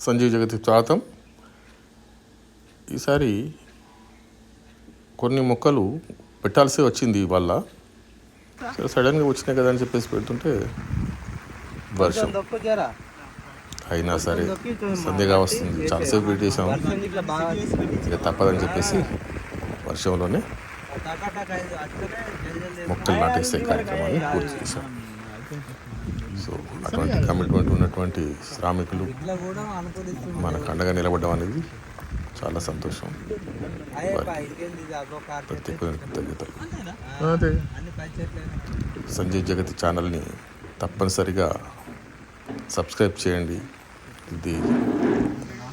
సంజీవ్ జగతి స్వాగతం ఈసారి కొన్ని మొక్కలు పెట్టాల్సి వచ్చింది వల్ల సడన్గా వచ్చినాయి కదా అని చెప్పేసి పెడుతుంటే వర్షం. అయినా సరే సంధ్యగా వస్తుంది. చాలాసేపు వెయిట్ చేసాము ఇట్లా బాగా ఇక తప్పదని చెప్పేసి వర్షంలోనే మొక్కలు నాటేసే కార్యక్రమాన్ని పూర్తి చేశాం. సో అటువంటి కమిట్మెంట్ ఉన్నటువంటి శ్రామికులు మనకు అండగా నిలబడడం అనేది చాలా సంతోషం. కృతజ్ఞతలు. చెట్లే సంజయ్ జగతి ఛానల్ని తప్పనిసరిగా సబ్స్క్రైబ్ చేయండి. ఇది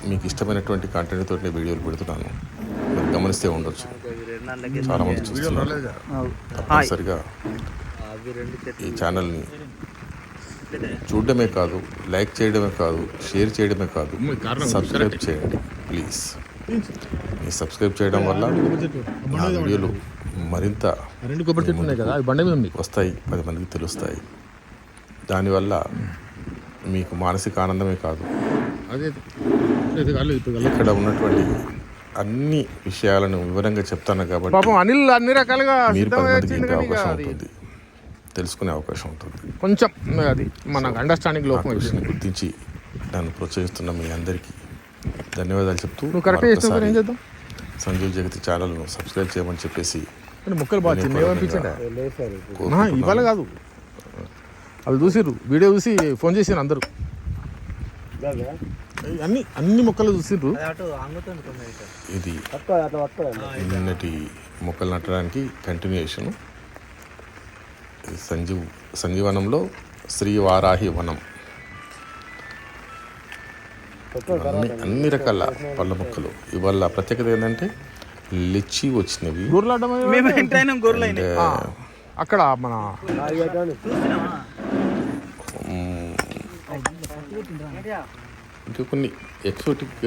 మీకు ఇష్టమైనటువంటి కంటెంట్ తోటి వీడియోలు పెడుతున్నాను. మీరు గమనిస్తే ఉండొచ్చు. చాలా మంది చూస్తున్నారు తప్పనిసరిగా అవి రెండు చెట్లు ఈ ఛానల్ని చూడడమే కాదు లైక్ చేయడమే కాదు షేర్ చేయడమే కాదు సబ్స్క్రైబ్ చేయండి ప్లీజ్. మీ సబ్స్క్రైబ్ చేయడం వల్ల నా వీడియోలు మరింత రెండు కొబ్బరి చెట్లు ఉన్నాయి కదా బండ మీద ఉంది వస్తాయి పది మందికి తెలుస్తాయి. దానివల్ల మీకు మానసిక ఆనందమే కాదు. ఇక్కడ ఉన్నటువంటి అన్ని విషయాలను వివరంగా చెప్తాను కాబట్టి అనిల్ అన్ని రకాలుగా మీరు పది మందికి అవకాశం ఉంటుంది. తెలుసుకునే అవకాశం ఉంటుంది. కొంచెం అది మనకు అండర్స్టాండింగ్ లోపం గుర్తించి నన్ను ప్రోత్సహిస్తున్న మీ అందరికీ ధన్యవాదాలు చెప్తూ చేద్దాం? సంజీవ్ జగతి ఛానల్ను సబ్స్క్రైబ్ చేయమని చెప్పేసి మొక్కలు బాగా. ఇవాళ కాదు. వాళ్ళు చూసిర్రు వీడియో చూసి ఫోన్ చేసిర్రు అందరూ. అన్ని అన్ని మొక్కలు చూసిర్రు. ఇది. నిన్నటి మొక్కలు నాటడానికి కంటిన్యూషన్ సంజీవ్ సంజీవనంలో శ్రీ వారాహి వనం అన్ని అన్ని రకాల పళ్ళ మొక్కలు. ఇవాళ ప్రత్యేకత ఏంటంటే లిచ్చి వచ్చినవి. అక్కడ మన? ఇంకా కొన్ని ఎక్సోటిక్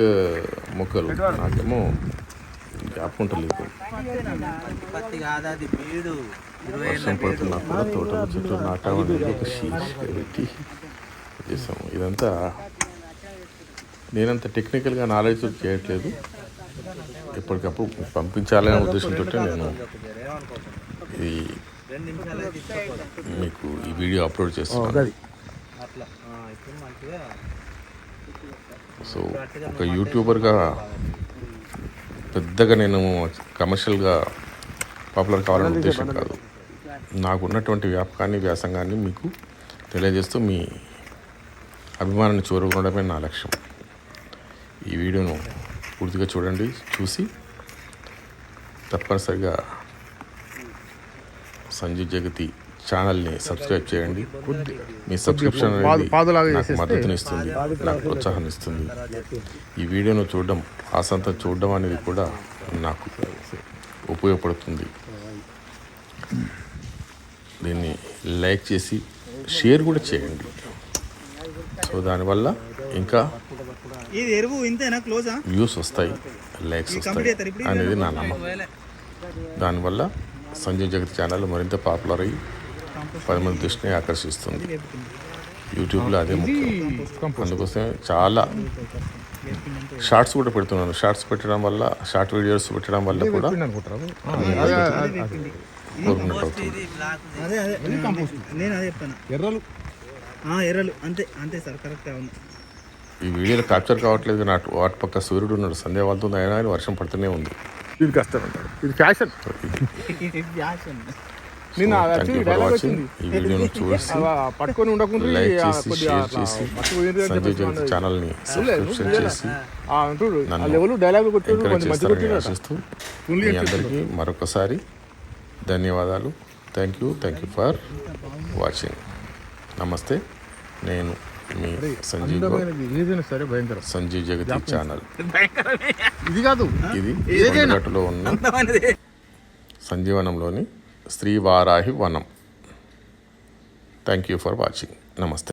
మొక్కలు నాకేమో జ్ఞాపకం ఉండలేదు వర్షం పడుతున్నా కూడా తోటల చుట్టూ నాటామని ఒక శీర్షిక పెట్టి చేసాము ఇదంతా నేనంత టెక్నికల్గా నాలెడ్జ్ చేయట్లేదు. ఎప్పటికప్పుడు పంపించాలనే ఉద్దేశంతో నేను ఈ ఇచ్చుకోపోదు. మీకు ఈ వీడియో అప్లోడ్ చేస్తున్నాను. సో ఒక యూట్యూబర్గా పెద్దగా నేను కమర్షియల్గా పాపులర్ కావాలనే ఉద్దేశం కాదు. నాకు ఉన్నటువంటి వ్యాపకాన్ని వ్యాసంగాన్ని మీకు తెలియజేస్తూ మీ అభిమానాన్ని చూరగొనడమే నా లక్ష్యం. ఈ వీడియోను పూర్తిగా చూడండి చూసి తప్పనిసరిగా సంజయ్ జగతి ఛానల్ని సబ్స్క్రైబ్ చేయండి. మీ సబ్స్క్రిప్షన్ అనేది చేసేస్తే- మద్దతునిస్తుంది నాకు ప్రోత్సాహాన్ని ఇస్తుంది ఈ వీడియోను చూడడం ఆసంతా చూడడం అనేది కూడా నాకు ఉపయోగపడుతుంది. దీన్ని లైక్ చేసి షేర్ కూడా చేయండి. సో దానివల్ల ఇంకా వ్యూస్ వస్తాయి లైక్స్ వస్తాయి అనేది నా నమ్మకం. దానివల్ల సంజయ్ జగత్ ఛానల్ మరింత పాపులర్ అయ్యి పది మంది దృష్టిని ఆకర్షిస్తుంది. యూట్యూబ్లో అదే ముఖ్యం. అందుకోసం చాలా షార్ట్స్ కూడా పెడుతున్నాను. షార్ట్స్ పెట్టడం వల్ల షార్ట్ వీడియోస్ పెట్టడం వల్ల కూడా అదే అదే. నేను అదే చెప్తాను ఎర్రలు. ఆ, ఎర్రలు. అంతే అంతే సార్ కరెక్ట్ అవును ఈ వీడియోలో క్యాప్చర్ కావట్లేదు నా వాటి పక్క సూర్యుడు ఉన్నాడు సంధ్య వాళ్ళతో అయినా కానీ వర్షం పడుతూనే ఉంది. ఇది కష్టం ఇది ఫ్యాషన్ ఫ్యాషన్ నిన్న. ఈ వీడియోను చూసి పట్టుకొని ఉండకుండా లైక్ ఆ చేసి కొద్దిగా షేర్ చేసి సంజయ్ అన్నది. ఛానల్ని సబ్స్క్రిప్షన్. చేసి నన్ను ఎంకరేజ్ చేస్తారని ఆశిస్తూ మీ అందరికీ మరొకసారి ధన్యవాదాలు. Thank you thank you for watching నమస్తే నేను మీ సంజీవ్ సంజీవ్ జగతి ఛానల్. ఇది కాదు. ఇది కొండగట్టులో ఉన్న సంజీవనంలోని శ్రీ వారాహి వనం. థ్యాంక్ యూ ఫర్ వాచింగ్ నమస్తే.